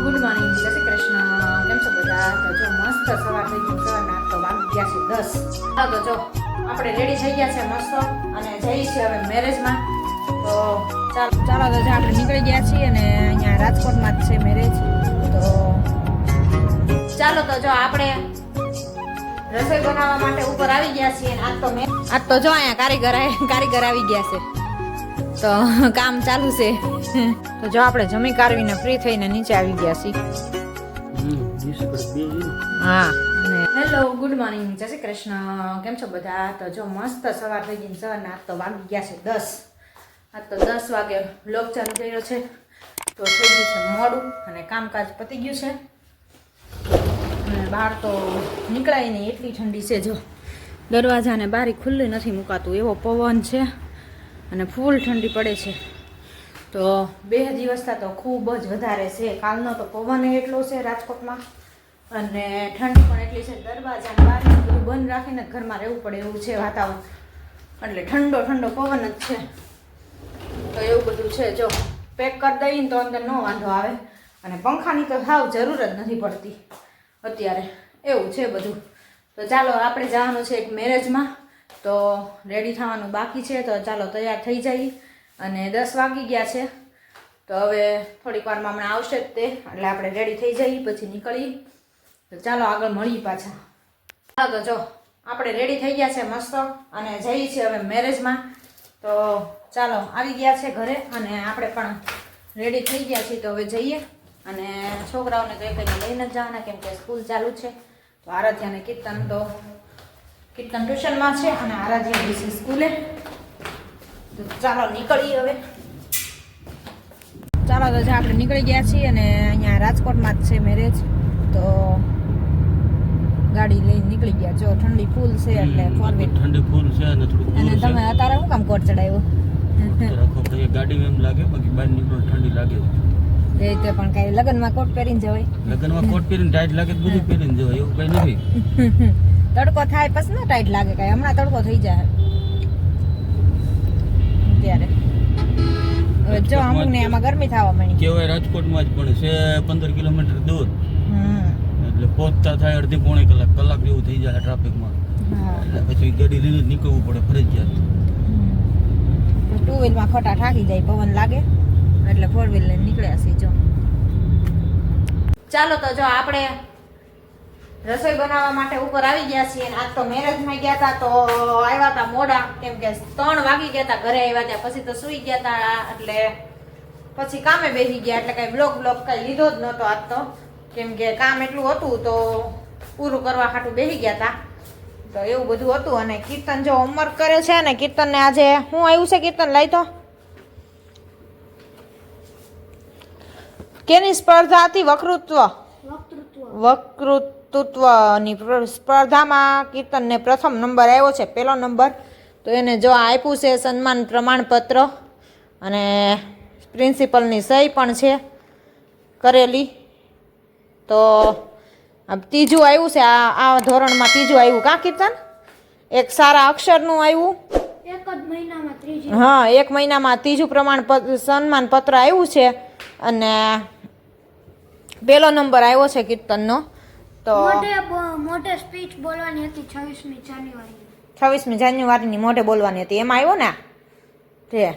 Good morning જય શ્રી કૃષ્ણ. કેમ છો બધા? તો જો મસ્ત સવાર થઈ ગઈ સવારના તો વાગી ગયા છે દસ. હા, તો જો, આપણે રેડી થઈ ગયા છે મસ્ત અને જઈએ છીએ હવે મેરેજમાં તો ચાલો ચાલો, તો જો આપણે નીકળી ગયા છીએ અને અહીંયા રાજકોટમાં જ છે મેરેજ તો ચાલો, તો જો આપણે રસોઈ બનાવવા માટે ઉપર આવી ગયા છીએ આજ તો મેં આજ તો જો અહીંયા કારીગર કારીગર આવી ગયા છે. તો કામ ચાલુ છે. તો જો આપણે જમી કારવીને ફ્રી થઈને નીચે આવી ગયા છીએ. હા. હેલો ગુડ મોર્નિંગ જય શ્રી કૃષ્ણ. કેમ છો બધા? તો જો મસ્ત સવાર થઈ ગઈ ને સવારના આજ તો વાગી ગયા છે દસ. આજ તો દસ વાગે બ્લોગ ચાલુ કર્યો છે. તો થઈ ગયું છે મોડું અને કામકાજ પતી ગયું છે. અને બહાર તો નીકળાય નહીં એટલી ઠંડી છે જો. દરવાજાને બારી ખુલ્લી નથી મુકાતું એવો પવન છે. અને ફૂલ ઠંડી પડે છે. તો બે દિવસતા તો ખૂબ જ વધારે છે. કાલનો તો પવન એટલો છે રાજકોટમાં. અને ઠંડી પણ એટલી છે દરવાજા બહાર બધું બંધ રાખીને ઘરમાં રહેવું પડે એવું છે વાતાવરણ. એટલે ઠંડો ઠંડો પવન જ છે. તો એવું બધું છે જો, પેક કરી દઈએ તો અંદર ન વાંધો આવે. અને પંખાની તો સાવ જરૂર જ નથી પડતી. અત્યારે એવું છે બધું. તો ચાલો, આપણે જવાનું છે એક મેરેજમાં. તો રેડી થવાનું બાકી છે, તો ચાલો તૈયાર થઈ જઈએ અને દસ વાગી ગયા છે. તો હવે થોડીક વારમાં હમણાં આવશે જ તે, એટલે આપણે રેડી થઈ જઈએ, પછી નીકળીએ તો ચાલો આગળ મળીએ પાછા. ચાલો જો, આપણે રેડી થઈ ગયા છે મસ્ત, અને જઈએ છીએ હવે મેરેજમાં તો ચાલો, આવી ગયા છે ઘરે, અને આપણે પણ રેડી થઈ ગયા છીએ, તો હવે જઈએ. અને છોકરાઓને તો એક લઈને જ જવાના, કેમ કે સ્કૂલ ચાલુ છે. તો આરાધ્યાને કીર્તન તો કીર્તન ટ્યુશનમાં છે અને ગઈ છે સ્કૂલે. તો ચાલો નીકળીએ હવે. ચાલો તો જે આપણે નીકળી ગયા છીએ અને અહીંયા રાજકોટમાં જ છે મેરેજ. તો ગાડી લઈને નીકળી ગયા. જો ઠંડી ફૂલ છે એટલે ફોર વ્હીલ ઠંડી ફૂલ છે અને થોડું અને તમે અત્યારે શું કામ કોટ ચડાવ્યો? તો રાખો કે ગાડી એમ લાગે બાકી બહાર નીકળો ઠંડી લાગે. એ રીતે પણ કઈ લગ્નમાં કોટ પહેરીને જવાય. લગ્નમાં કોટ પહેરીને ટાઈટ લાગે તો બધું પહેરીને જવાય એવું કઈ નથી. તડકો થાય પછી ના ટાઈટ લાગે કઈ. હમણાં તડકો થઈ જાય. ત્યારે જો અમુક ને આમાં ગરમી થવા માંડી. કેવાય રાજકોટમાં જ પણ છે પંદર કિલોમીટર દૂર. એટલે પહોંચતા થાય અડધી પોણી કલાક કલાક જેવું થઈ જાય ટ્રાફિકમાં. એટલે પછી ગાડી લઈને નીકળવું પડે ફરજિયાત. ટુ વ્હીલમાં ખોટા ઠાકી જાય પવન લાગે. એટલે ફોર વ્હીલ લઈને નીકળ્યા છે જો. ચાલો તો જો આપણે રસોઈ બનાવવા માટે ઉપર આવી ગયા છીએ આજ તો મેરેજમાં ગયા હતા તો આવ્યા હતા મોડા. કેમ કે ત્રણ વાગી ગયા હતા ઘરે આવ્યા ત્યાં. પછી તો સૂઈ ગયા હતા એટલે પછી કામે બેસી ગયા. એટલે કાંઈ બ્લોક બ્લોક કાંઈ લીધો જ નહોતો આજ તો. કેમ કે કામ એટલું હતું તો પૂરું કરવા ખાટું બેસી ગયા હતા તો એવું બધું હતું અને કીર્તન જો હોમવર્ક કરે છે ને કીર્તનને આજે હું આવ્યું છે કીર્તન? લઈ તો. કેની સ્પર્ધા હતી? વકૃત્વ વકૃતૃત્વની સ્પર્ધામાં કીર્તનને પ્રથમ નંબર આવ્યો છે પહેલો નંબર. તો એને જો આપ્યું છે સન્માન પ્રમાણપત્ર અને પ્રિન્સિપલની સહી પણ છે કરેલી. તો ત્રીજું આવ્યું છે આ આ ધોરણમાં ત્રીજું આવ્યું કાં કીર્તન? એક સારા અક્ષરનું આવ્યું એક જ મહિનામાં ત્રીજી. હા એક મહિનામાં ત્રીજું પ્રમાણપત્ર સન્માન પત્ર આવ્યું છે અને પહેલો નંબર આવ્યો છે કીર્તનનો. તો મોટે મોટે સ્પીચ બોલવાની હતી છવ્વીસમી જાન્યુઆરી છવ્વીસમી જાન્યુઆરીની મોઢે બોલવાની હતી. એમાં આવ્યો ને? તે.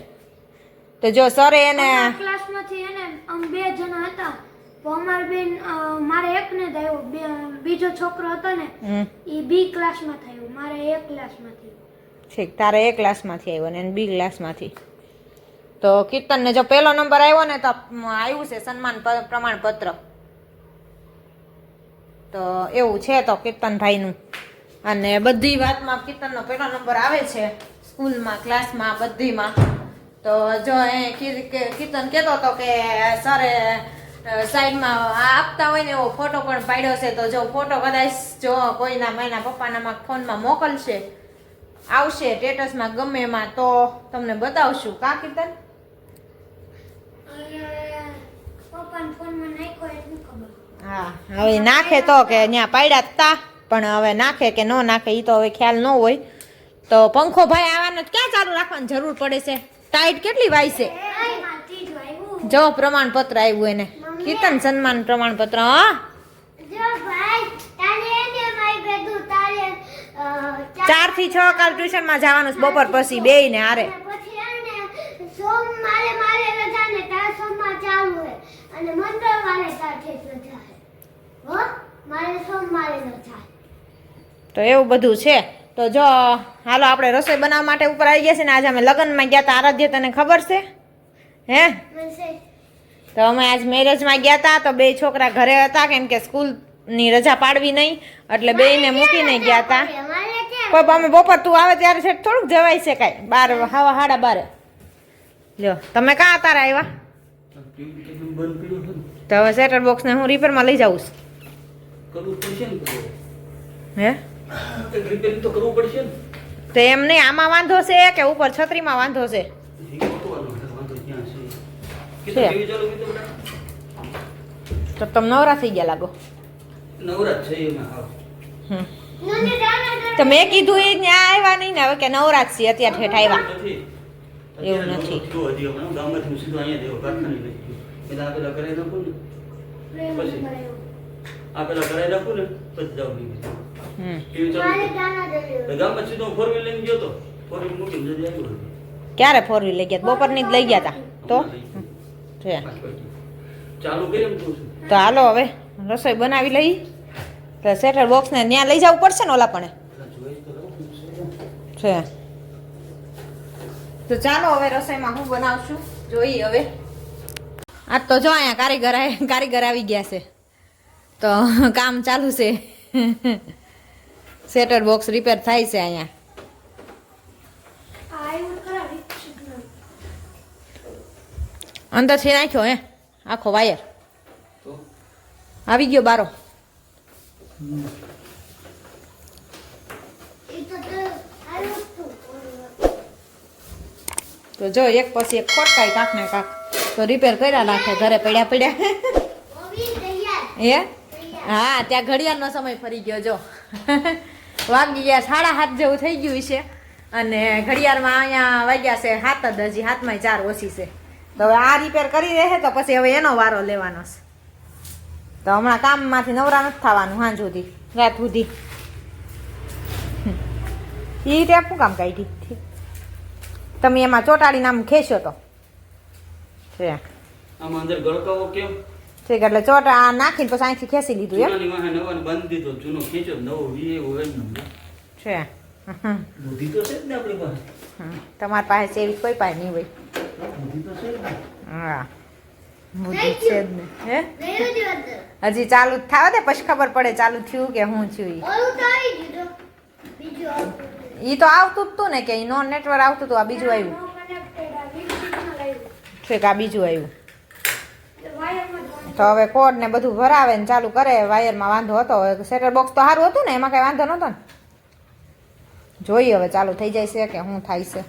તો જો સરે એને ક્લાસમાંથી એને આમ બે જણા હતા. અમાર બેન મારે એકને જ આવ્યો. બે બીજો છોકરો હતો ને એ બી ક્લાસમાં થયો મારે એ ક્લાસમાંથી ઠીક તારે એ ક્લાસમાંથી આવ્યો ને બી ક્લાસમાંથી તો કીર્તનને જો પહેલો નંબર આવ્યો ને તો આવ્યું છે સન્માન પ્રમાણપત્ર. તો એવું છે તો કીર્તનભાઈનું. અને બધી વાતમાં કીર્તનનો પહેલો નંબર આવે છે સ્કૂલમાં, ક્લાસમાં, બધીમાં. તો જો એ કીર્તન કહેતો હતો કે સરે સાઈડમાં આ આપતા હોય ને એવો ફોટો પણ પાડ્યો છે, તો જો ફોટો કદાચ જો કોઈના માયના પપ્પાના ફોનમાં મોકલશે, આવશે સ્ટેટસમાં ગમે એમાં, તો તમને બતાવશું. કા કીર્તન પપ્પાના ફોનમાં નાખ્યો એટલું ખબર હા હવે નાખે તો કે ત્યાં પાડ્યા તા પણ હવે નાખે કે ન નાખે એ તો હવે ખ્યાલ ન હોય. તો પંખો ભાઈ આવવાનો ક્યાં ચાલુ રાખવાની જરૂર પડે છે? ટાઈટ કેટલી વાય છે? જો પ્રમાણપત્ર આવ્યું એને. કીર્તન સન્માન પ્રમાણપત્ર હા. ચારથી છ કાલ ટ્યુશનમાં જવાનું બપોર પછી બે ને હારે. અને પછી મારે રજા ને તાર ચાલુ હે અને મંગળવારે તાર તો એવું બધું છે. તો જો હાલો આપણે રસોઈ બનાવવા માટે ઉપર આવી ગયા છે ને આજે અમે લગ્નમાં ગયા હતા આરાધ્ય તને ખબર છે? હે? તો અમે આજ મેરેજમાં ગયા હતા તો બે છોકરા ઘરે હતા કેમ કે સ્કૂલની રજા પાડવી નહીં એટલે બેયને મૂકીને ગયા હતા. પણ અમે બપોર તું આવે ત્યારે છે થોડુંક જવાય છે કાંઈ. બાર હવા હાડા બારે. લ્યો તમે કાં તારા આવ્યા. તો હવે સેટર બોક્સને હું રિપેરમાં લઈ જાઉં છું. કરવું પડશે ને તો. હે? રિપેરિંગ તો કરવું પડશે ને. તો એમ નહીં આમાં વાંધો છે કે ઉપર છત્રીમાં વાંધો છે? તો તમે નવરા થઈ ગયા લાગો. છે એમાં દે. તો મેં કીધું એ ત્યાં આવ્યા નહીં ને હવે કે નવરાત છે અત્યારે ઠેઠ આવ્યા. એવું નથી. નવરો ગામમાંથી હું સીધો અહીંયા દેવો પ્રાર્થના નહીં આ પેલા કરાવી નાખું ને પછી. આ પેલા કરાવી નાખું ને પછી જાઉં બીજું હમ. ટીવી ચાલુ મારે કરી. દાણા દે. તો ગામમાં સીધો ફોર વ્હીલ લઈને ગયો તો ફોર વ્હીલ મૂકીને જલ્દી આવ્યો ક્યારે ફોર વ્હીલ લઈ ગયા? બપોરની જ લઈ ગયા હતા તો. ચાલુ કરી એમ છું તો હાલો હવે રસોઈ બનાવી લઈ. તો સેટર બોક્સને ત્યાં લઈ જવું પડશે ને ઓલા પણ. છે. તો ચાલો હવે રસોઈમાં હું બનાવશું. જોઈએ હવે. આ તો જો અહીંયા કારીગર કારીગર આવી ગયા છે. તો કામ ચાલુ છે. સેટર બોક્સ રિપેર થાય છે અહીંયા. અંદરથી નાખ્યો હે આખો વાયર આવી ગયો બારો. તો જ એક પછી એક ખોટકાય કાંક ને કાંક. તો રિપેર કર્યા નાખે ઘરે પડ્યા પડ્યા. હે? હા, ત્યાં ઘડિયાળનો સમય ફરી ગયો, જો. વાગી ગયા સાડા સાત જેવું થઈ ગયું છે. અને ઘડિયાળમાં અહીંયા વાગ્યા છે સાત જ, હજી હાથમાં ચાર ઓછી છે. તો હવે આ રિપેર કરી રહે તો પછી હવે એનો વારો લેવાનો છે. તો હમણાં કામમાંથી નવરા નથી થવાનું સાંજ સુધી, રાત સુધી. એ ટેપ શું કામ કાઢી તમે એમાં ચોટાડીને આમ ખેંચો તો. કેમ? ઠીક એટલે ચોટ આ નાખીને પછી અહીંથી ખેંચી લીધું એમ? બાંધી દીધો જૂનો ખેંચો નવો હોય છે. બુદ્ધિ તો છે જ ને આપણી પાસે. તમારી પાસે છે એવી કોઈ પાસે નહીં હોય. બુદ્ધિ તો છે હા. બુદ્ધિ છે જ ને. હે. હજી ચાલુ થાય ને પછી ખબર પડે ચાલુ થયું કે હું થયું ઈ. તો આવી ગયું તો. બીજું આવતું. ઈ તો આવતું જ તું ને કે ઈ નો નેટવર્ક આવતું હતું આ બીજું આવ્યું. ઠીક આ બીજું આવ્યું એટલે વાયરમાં જ વાંધો. તો હવે કોડ ને બધું ભરાવે ને ચાલુ કરે વાયરમાં વાંધો હતો સેટર બોક્સ તો સારું હતું ને, એમાં કઈ વાંધો નહોતો ને. જોઈએ હવે ચાલુ થઈ જાય છે કે શું થાય છે.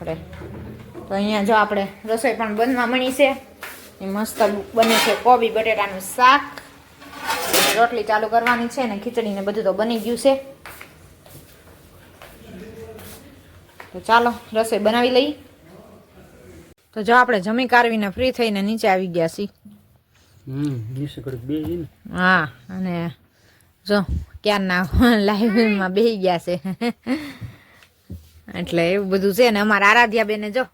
આપણે તો અહીંયા જો આપણે રસોઈ પણ બનવા મળી છે. એ મસ્ત બને છે કોબી બટેટાનું શાક. રોટલી ચાલુ કરવાની છે ને, ખીચડી ને બધું તો બની ગયું છે. તો ચાલો, રસોઈ બનાવી લઈ. તો જો આપણે જમી કારવીને ફ્રી થઈને નીચે આવી ગયા છીએ. હા અને જો ક્યારના લાઈવમાં બેસી ગયા છે. એટલે એવું બધું છે ને અમારા આરાધ્યા બેને જો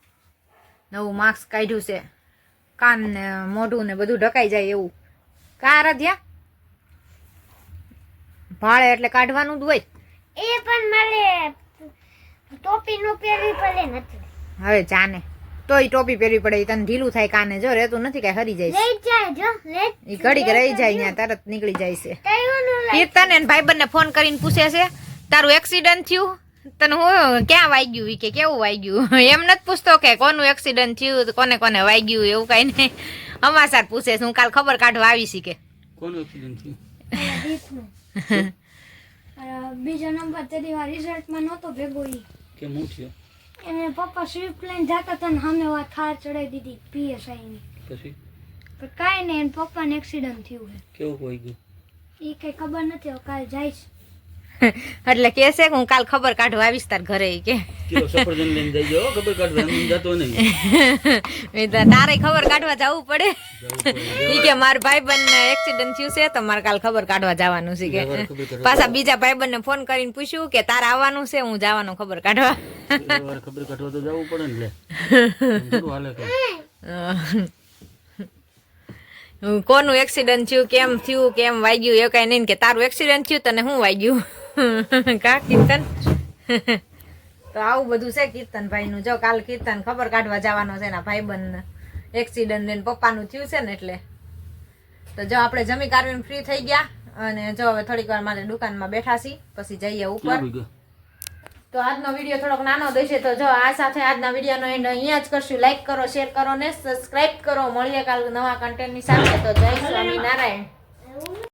નવું માસ્ક કાઢ્યું છે. કાન ને મોઢું ને બધું ઢકાઈ જાય એવું. કા આરાધ્યા? ભાળે એટલે કાઢવાનું જ હોય. એ પણ મારે ટોપી નું પહેરવી પડે નથી હવે જાને. તોય ટોપી પહેરવી પડે એ તને ઢીલું થાય કાને. જો રહેતું નથી કઈ હરી જાય એ ઘડીક રહી જાય ત્યાં તરત નીકળી જાય છે. કીર્તન એને ભાઈબંધને ફોન કરીને પૂછે છે તારું એક્સિડન્ટ થયું? તને હું ક્યાં વાગ્યું કે કેવું વાગ્યું એમ નથી પૂછતો કે કોનું એક્સિડન્ટ થયું કોને કોને વાગ્યું એવું કઈ નહીં. અમાસાર પૂછે છે હું કાલ ખબર કાઢવા આવી છી કે. કોનું એક્સિડન્ટ થયું? બીજા નંબર તે દી રિઝલ્ટમાં નહોતો ભેગો કે હું થયો? એને પપ્પા સ્વિફ્ટ લઈને જતા હતા ને સામે વાત થાર ચડાવી દીધી પીએસઆઈ ની પછી? પણ કાંઈ નહીં એને પપ્પાને એક્સિડન્ટ થયું છે. કેવું હોય ગયું? એ કઈ ખબર નથી હવે કાલ જાય છે. એટલે કે છે કે હું કાલ ખબર કાઢવા આવીશ તાર ઘરે કે. સફરજન લઈને જઈજો ખબર કાઢવા એમ જતો નહીં. મેં તારે ખબર કાઢવા જવું પડે. ઈ કે મારા ભાઈબંધ ને એક્સિડન્ટ થયું છે તો મારે કાલ ખબર કાઢવા જવાનું છે કે. પાછા બીજા ભાઈબંધ ને ફોન કરીને પૂછ્યું કે તારે આવવાનું છે હું જવાનું ખબર કાઢવા. ખબર કાઢવા તો જવું પડે ને. હું કોનું એક્સિડન્ટ થયું કેમ થયું કેમ વાગ્યું એ કઈ નહીં કે તારું એક્સિડન્ટ થયું તને શું વાગ્યું. કા કીર્તન? તો આવું બધું છે કીર્તનભાઈ નું જો કાલ કીર્તન ખબર કાઢવા જવાનો છે એના ભાઈબંધ એક્સિડન્ટ ને પપ્પાનું થયું છે ને એટલે. તો જો આપણે જમી કારવીને ફ્રી થઈ ગયા અને જો હવે થોડીક વાર મારે દુકાનમાં બેઠા છીએ પછી જઈએ ઉપર. તો આજનો વીડિયો થોડોક નાનો દેશે તો જો આ સાથે આજના વિડીયોનો એન્ડ અહીંયા જ કરશું. લાઈક કરો શેર કરો ને સબસ્ક્રાઇબ કરો. મળીએ કાલ નવા કન્ટેન્ટની સાથે. તો જય સ્વામિનારાયણ.